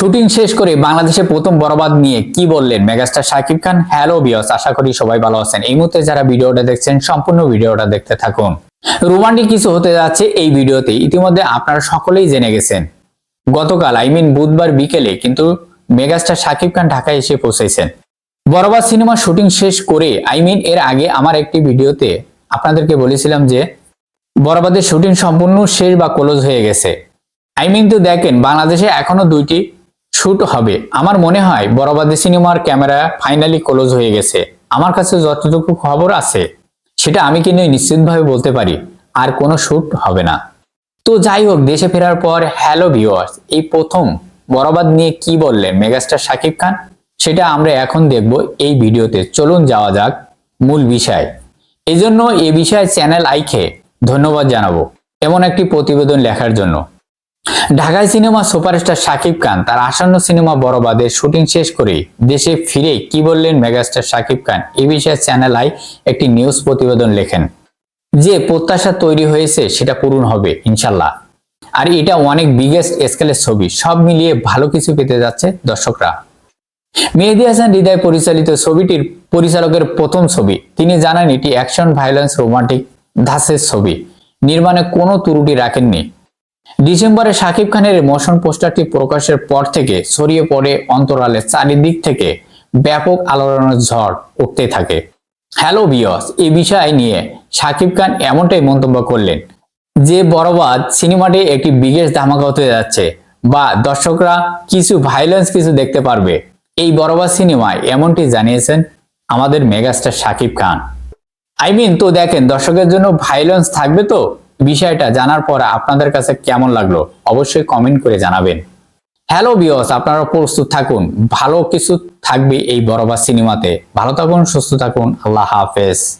Shooting শেষ করে বাংলাদেশে প্রথম বরবাদ নিয়ে কি বললেন মেগাস্টার শাকিব খান? হ্যালো বিয়স আশা করি সবাই ভালো আছেন। এই মুহূর্তে যারা ভিডিওটা দেখছেন, সম্পূর্ণ ভিডিওটা দেখতে থাকুন। রোমান্টিক কিছু হতে যাচ্ছে এই ভিডিওতে, ইতিমধ্যে আপনারা সকলেই জেনে গেছেন। গতকাল আই মিন বুধবার বিকেলে কিন্তু মেগাস্টার শাকিব খান ঢাকায় এসে পৌঁছেছেন। বরবাদ সিনেমা শুটিং শেষ করে আই মিন এর আগে আমার একটি ভিডিওতে আপনাদেরকে বলেছিলাম যে, বরবাদের শুটিং সম্পূর্ণ শেষ বা ক্লোজ হয়ে গেছে। আই মিন তো দেখেন, বাংলাদেশে এখনও দুইটি শুট হবে। আমার মনে হয় বরবাদী সিনেমার ক্যামেরা ফাইনালি ক্লোজ হয়ে গেছে। আমার কাছে যতটুকু খবর আছে, সেটা আমি কিন্তু নিশ্চিতভাবে বলতে পারি, আর কোনো শুট হবে না। তো যাই হোক, দেশে ফেরার পর হ্যালো ভিউয়ার্স এই প্রথম বরাবাদ নিয়ে কি বললেন মেগাস্টার শাকিব খান? সেটা আমরা এখন দেখব এই ভিডিওতে। চলুন যাওয়া যাক মূল বিষয়। এজন্য এ বিষয়ে চ্যানেল আইকে ধন্যবাদ জানাব। এমন একটি প্রতিবেদন লেখার জন্য। ঢাকায় সিনেমা সুপারস্টার শাকিব খান তার আসন্ন সিনেমা বরবাদের শুটিং শেষ করে দেশে ফিরে কি বললেন মেগাস্টার শাকিব খান? এই বিষয়ে চ্যানেল আই একটি নিউজ প্রতিবেদন লেখেন। যে প্রত্যাশা তৈরি হয়েছে সেটা পূরণ হবে, ইনশাল্লাহ। আর এটা অনেক বিগেস্ট স্কেলের ছবি, সব মিলিয়ে ভালো কিছু পেতে যাচ্ছে দর্শকরা। মেহেদি হাসান হৃদয় পরিচালিত ছবিটির পরিচালকের প্রথম ছবি। তিনি জানান, এটি অ্যাকশন ভায়োলেন্স রোমান্টিক ধাসের ছবি। নির্মাণে কোনো ত্রুটি রাখেননি। ডিসেম্বরে শাকিব খানের মোশন পোস্টারটি প্রকাশের পর থেকে ছড়িয়ে পড়ে অন্তরালে চারিদিক থেকে ব্যাপক আলোড়নের ঝড় উঠতে থাকে। হ্যালো বিয়স এই বিষয় নিয়ে শাকিব খান এমনটাই মন্তব্য করলেন, যে বরবাদ সিনেমাটি একটি বিগেস্ট ধামাকা হতে যাচ্ছে বা দর্শকরা কিছু ভাইলেন্স কিছু দেখতে পারবে। এই বরবাদ সিনেমায় এমনটি জানিয়েছেন আমাদের megastar Shakib Khan. I mean তো দেখেন, দর্শকের জন্য ভাইলেন্স থাকবে তো? বিষয়টা জানার পর আপনাদের কাছে কেমন লাগল অবশ্যই কমেন্ট করে জানাবেন। হ্যালো বিয়স আপনারা প্রস্তুত থাকুন। ভালো কিছু থাকবে এই বরবাদ সিনেমাতে। ভালো থাকুন, সুস্থ থাকুন। আল্লাহ হাফেজ।